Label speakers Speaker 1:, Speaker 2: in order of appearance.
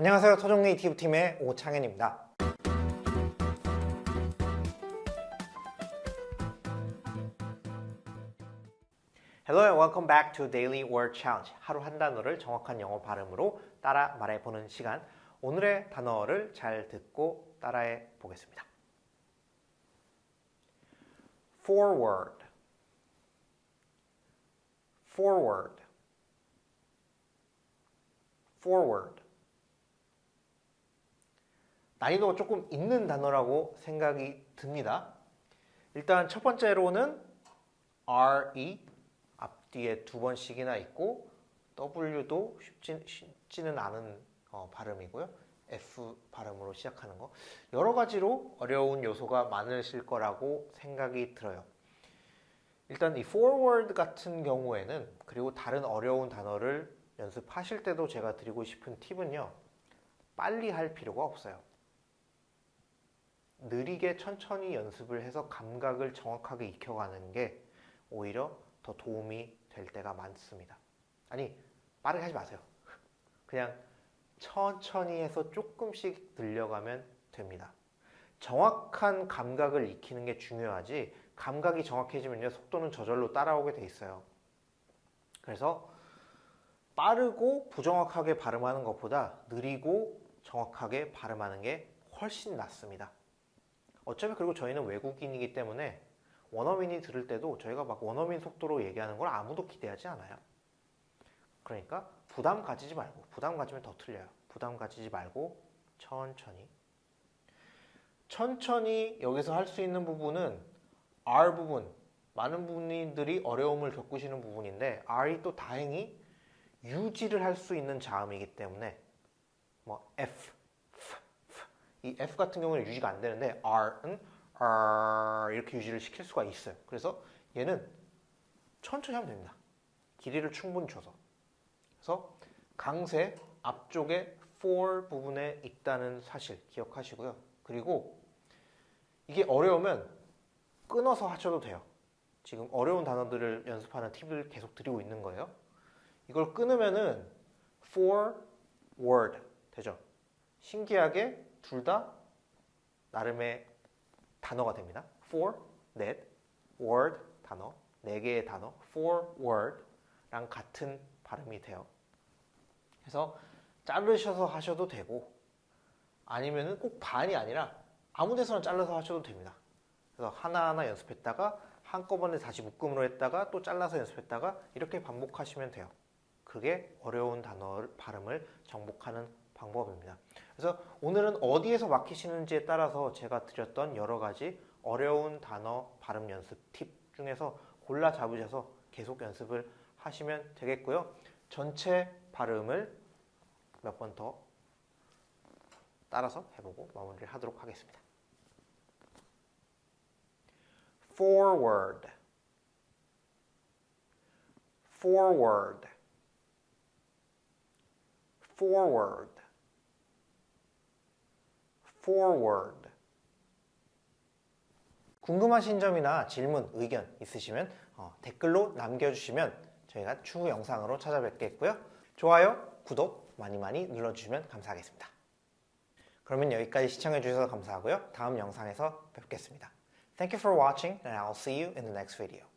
Speaker 1: 안녕하세요. 토종 네이티브 팀의 오창현입니다. And welcome back to Daily Word Challenge. 하루 한 단어를 정확한 영어 발음으로 따라 말해보는 시간. 오늘의 단어를 잘 듣고 따라해 보겠습니다. Forward. Forward. Forward. 난이도가 조금 있는 단어라고 생각이 듭니다. 일단 첫 번째로는 RE 앞뒤에 두 번씩이나 있고 W도 쉽지, 쉽지는 않은 어, 발음이고요. F 발음으로 시작하는 거 여러 가지로 어려운 요소가 많으실 거라고 생각이 들어요. 일단 이 forward 같은 경우에는 그리고 다른 어려운 단어를 연습하실 때도 제가 드리고 싶은 팁은요. 빨리 할 필요가 없어요. 느리게 천천히 연습을 해서 감각을 정확하게 익혀가는 게 오히려 더 도움이 될 때가 많습니다. 아니, 빠르게 하지 마세요. 그냥 천천히 해서 조금씩 늘려가면 됩니다. 정확한 감각을 익히는 게 중요하지, 감각이 정확해지면요, 속도는 저절로 따라오게 돼 있어요. 그래서 빠르고 부정확하게 발음하는 것보다 느리고 정확하게 발음하는 게 훨씬 낫습니다. 어차피 그리고 저희는 외국인이기 때문에 원어민이 들을 때도 저희가 막 원어민 속도로 얘기하는 걸 아무도 기대하지 않아요. 그러니까 부담 가지지 말고 부담 가지면 더 틀려요. 부담 가지지 말고 천천히 천천히 여기서 할 수 있는 부분은 R 부분 많은 분들이 어려움을 겪으시는 부분인데 R이 또 다행히 유지를 할 수 있는 자음이기 때문에 뭐 F, 이 F 같은 경우는 유지가 안 되는데 R은 R 이렇게 유지를 시킬 수가 있어요. 그래서 얘는 천천히 하면 됩니다. 길이를 충분히 줘서. 그래서 강세 앞쪽에 for 부분에 있다는 사실 기억하시고요. 그리고 이게 어려우면 끊어서 하셔도 돼요. 지금 어려운 단어들을 연습하는 팁을 계속 드리고 있는 거예요. 이걸 끊으면은 for word 되죠. 신기하게 둘 다 나름의 단어가 됩니다. for, 넷, word 단어, 네 개의 단어, for word랑 같은 발음이 돼요. 그래서 자르셔서 하셔도 되고 아니면은 꼭 반이 아니라 아무 데서나 잘라서 하셔도 됩니다. 그래서 하나하나 연습했다가 한꺼번에 다시 묶음으로 했다가 또 잘라서 연습했다가 이렇게 반복하시면 돼요. 그게 어려운 단어 발음을 정복하는 방법입니다. 그래서 오늘은 어디에서 막히시는지에 따라서 제가 드렸던 여러 가지 어려운 단어 발음 연습 팁 중에서 골라 잡으셔서 계속 연습을 하시면 되겠고요. 전체 발음을 몇 번 더 따라서 해보고 마무리를 하도록 하겠습니다. forward forward forward forward 궁금하신 점이나 질문, 의견 있으시면 어, 댓글로 남겨주시면 저희가 추후 영상으로 찾아뵙겠고요. 좋아요, 구독 많이 많이 눌러주시면 감사하겠습니다. 그러면 여기까지 시청해주셔서 감사하고요. 다음 영상에서 뵙겠습니다. Thank you for watching and I'll see you in the next video.